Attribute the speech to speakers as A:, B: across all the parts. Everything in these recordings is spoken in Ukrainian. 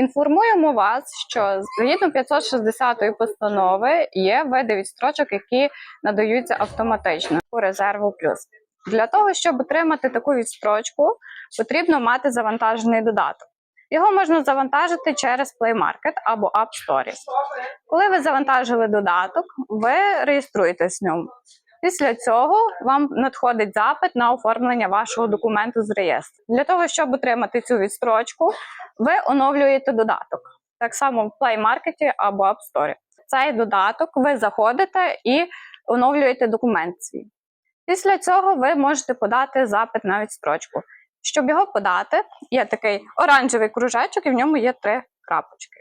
A: Інформуємо вас, що згідно 560 постанови є види відстрочок, які надаються автоматично у резерву плюс. Для того, щоб отримати таку відстрочку, потрібно мати завантажений додаток. Його можна завантажити через Play Market або App Store. Коли ви завантажили додаток, ви реєструєтесь в ньому. Після цього вам надходить запит на оформлення вашого документу з реєстру. Для того, щоб отримати цю відстрочку, ви оновлюєте додаток. Так само в Play Market або App Store. Цей додаток ви заходите і оновлюєте документ свій. Після цього ви можете подати запит на відстрочку. Щоб його подати, є такий оранжевий кружечок, і в ньому є три крапочки.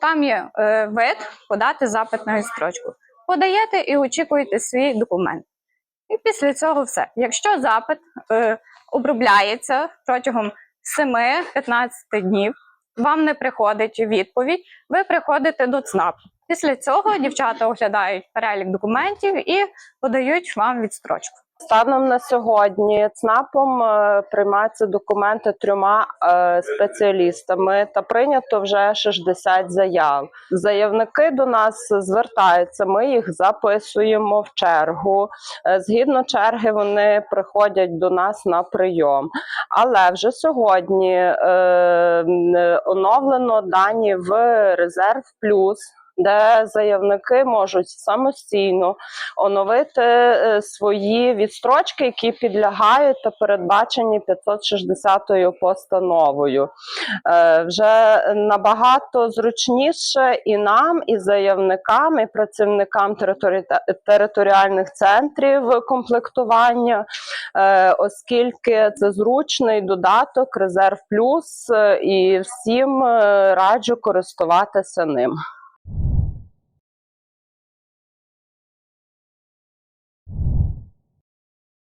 A: Там є е, вид подати запит на відстрочку. Подаєте і очікуєте свій документ. І після цього все. Якщо запит е, обробляється протягом 7-15 днів, вам не приходить відповідь, ви приходите до ЦНАП. Після цього дівчата оглядають перелік документів і подають вам відстрочку.
B: Станом на сьогодні ЦНАПом е, приймаються документи трьома е, спеціалістами та прийнято вже 60 заяв. Заявники до нас звертаються. Ми їх записуємо в чергу. Е, Згідно черги, вони приходять до нас на прийом. Але вже сьогодні оновлено дані в резерв плюс. Де заявники можуть самостійно оновити е, свої відстрочки, які підлягають та передбачені 560 постановою. Е, Вже набагато зручніше і нам, і заявникам, і працівникам територі- територіальних центрів комплектування, е, оскільки це зручний додаток Резерв Плюс, і всім раджу користуватися ним.